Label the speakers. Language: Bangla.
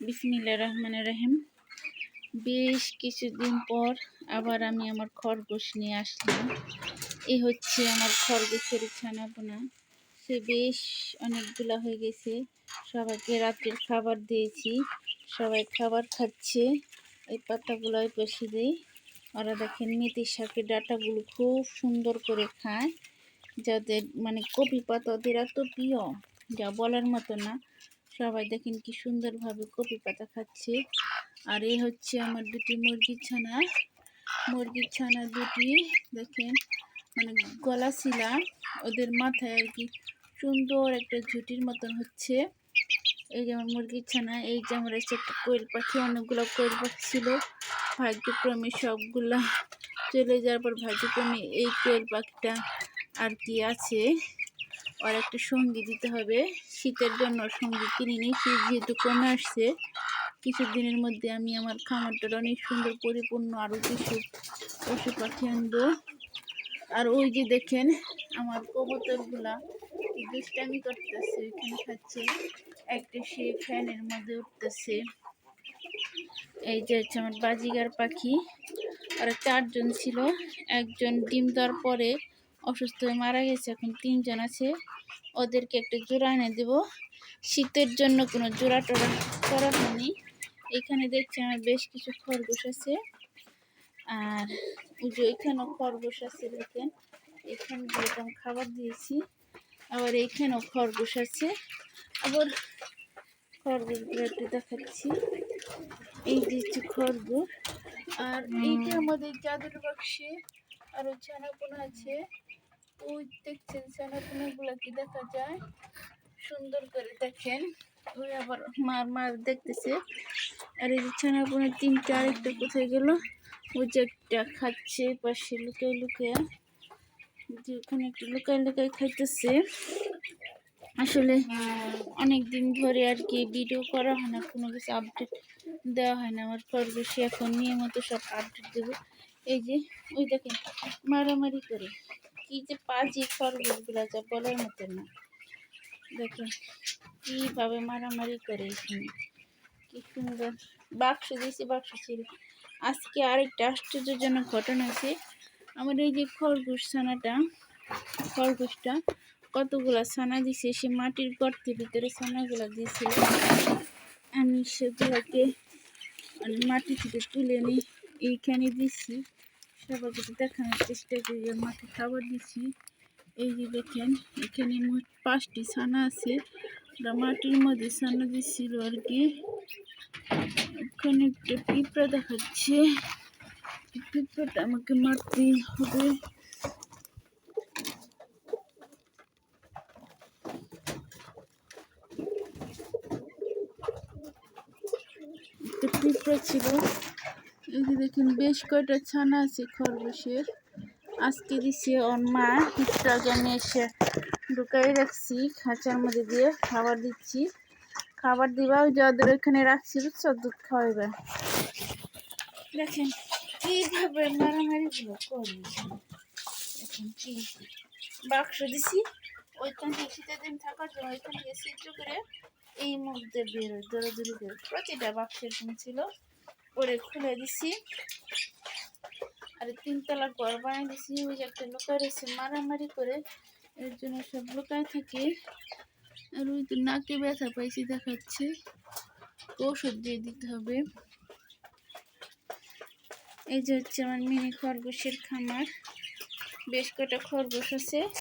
Speaker 1: বিসমিল্লা রহমানের রহিম। বেশ কিছুদিন পর আবার আমি আমার খরগোশ নিয়ে আসলাম। এই হচ্ছে আমার খরগোশের ছানাপোনা। সে বেশ অনেকগুলা হয়ে গেছে। সবাইকে রাত্রের খাবার দিয়েছি। সবাই খাবার খাচ্ছে। এই পাতাগুলো ওই পাশে দিই। ওরা দেখেন মেথি শাকের ডাটাগুলো খুব সুন্দর করে খায়। যাদের মানে কপি পাতা ওদের এত প্রিয়, যা বলার মতো না। সবাই দেখেন কি সুন্দরভাবে কপি পাতা খাচ্ছে। আর এই হচ্ছে আমার দুটি মুরগির ছানা। মুরগির ছানা দুটি দেখেন মানে গলা ছিলা ওদের মাথায় আর কি সুন্দর একটা ঝুটির মতন হচ্ছে। এই যে আমার মুরগির ছানা, এই যে আমার এসে একটা কোয়েল পাখি, অনেকগুলো কোয়েল পাখি ছিল। ভাগ্যক্রমে সবগুলা চলে যাওয়ার পর ভাগ্যক্রমে এই কোয়েল পাখিটা আর কি আছে। আর একটা সঙ্গী দিতে হবে। শীতের জন্য সঙ্গী কিনিনি, শীত যেহেতু কমে আসছে কিছু দিনের মধ্যে আমি আমার খামারটা অনেক সুন্দর পরিপূর্ণ আরও কিছু পশু পাখি আনব। আর ওই যে দেখেন, আমার কবুতরগুলা দুষ্টামি করতেছে, এখানে খাচ্ছে। একটা সে ফ্যানের মধ্যে উঠতেছে। এই যে হচ্ছে আমার বাজিগার পাখি। আর চারজন ছিল, একজন ডিম দেওয়ার পরে অসুস্থ হয়ে মারা গেছে এখন তিনজন আছে। ওদেরকে একটা জোড়া এনে দেব। শীতের জন্য কোনো জোড়া টোড়া করা হয়নি। এখানে দেখছি আমার বেশ কিছু খরগোশ আছে। আর ওই যে এখানেও খরগোশ আছে দেখেন। এখানে যেরকম খাবার দিয়েছি। আবার এইখানেও খরগোশ আছে। আবার খরগোশগুলো একটু দেখাচ্ছি। এই যে হচ্ছে খরগোশ। আর এইটা আমাদের জাদুর বাক্সে আরও ছানাপোনা আছে। ওই দেখছেন ছানাপোনাগুলো কি দেখা যায়? সুন্দর করে দেখেন। ওই আবার মার মার দেখতেছে। আর এই যে ছানাপোনা তিনটা আরেকটা কোথায় গেল? ওই যে একটা খাচ্ছে, পাশে লুকাই লুকিয়ে। যে ওখানে একটু লুকাই লুকাই খাইতেছে। আসলে অনেক দিন ধরে আর কি ভিডিও করা হয় না, কোনো কিছু আপডেট দেওয়া হয় না। আমার খরগোশে এখন নিয়মিত সব আপডেট দেবো। এই যে, ওই দেখেন, মারামারি করে। কি যে পাজি খরগোশগুলো যা বলার মতো না। দেখেন, কীভাবে মারামারি করে এখানে। কি সুন্দর বাক্স দিয়েছি, বাক্স ছিল। আজকে আরেকটা আশ্চর্যজনক ঘটনা আছে আমার এই যে খরগোশ ছানাটা, খরগোশটা কতগুলা ছানা দিছে, সে মাটির গর্তের ভিতরে ছানাগুলা দিয়েছিল। আমি সেগুলোকে মানে মাটি থেকে তুলে নিই এইখানে দিছি সবাইকে দেখানোর চেষ্টা করি মাটি খাবার দিছি এই যে দেখেন, এখানে মোট পাঁচটি ছানা আছে। ওরা মাটির মধ্যে ছানা দিছিল আর কি। ওখানে একটা পিঁপড়া দেখাচ্ছে। পিঁপড়াটা আমাকে মারতেই হবে। একটা ছিল। এই দেখেন বেশ কয়টা ছানা আছে খরগোশের। আজকে দিছি ওর মা একটু আগে আমি এসে ঢুকাই রাখছি, খাঁচার মধ্যে দিয়ে খাবার দিচ্ছি। খাবার দিবা, ওই যাদের ওখানে রাখছি, বুঝছ? দুধ খাওয়াইবে। দেখেন, কীভাবে মারামারিগুলো করি দেখেন বাক্স দিছি, ওইখান থেকে শীতের দিন থাকার জন্য ওইখান থেকে ছিদ্র করে এই মুখ দিয়ে বেরোয় দৌড়াদৌড়ি করে। প্রতিটা বাক্সের ছিল। পরে খুলে দিছি। আর তিনতলা ঘর বানিয়ে দিছি, ওই যে একটা লোকায় রয়েছে মারামারি করে। এর জন্য সব লোকায় থাকে। আর ওই তো নাকে ব্যথা পাইছি, দেখাচ্ছে। ওষুধ দিয়ে দিতে হবে। এই যে হচ্ছে আমার মিনি খরগোশের খামার। বেশ কটা খরগোশ আছে।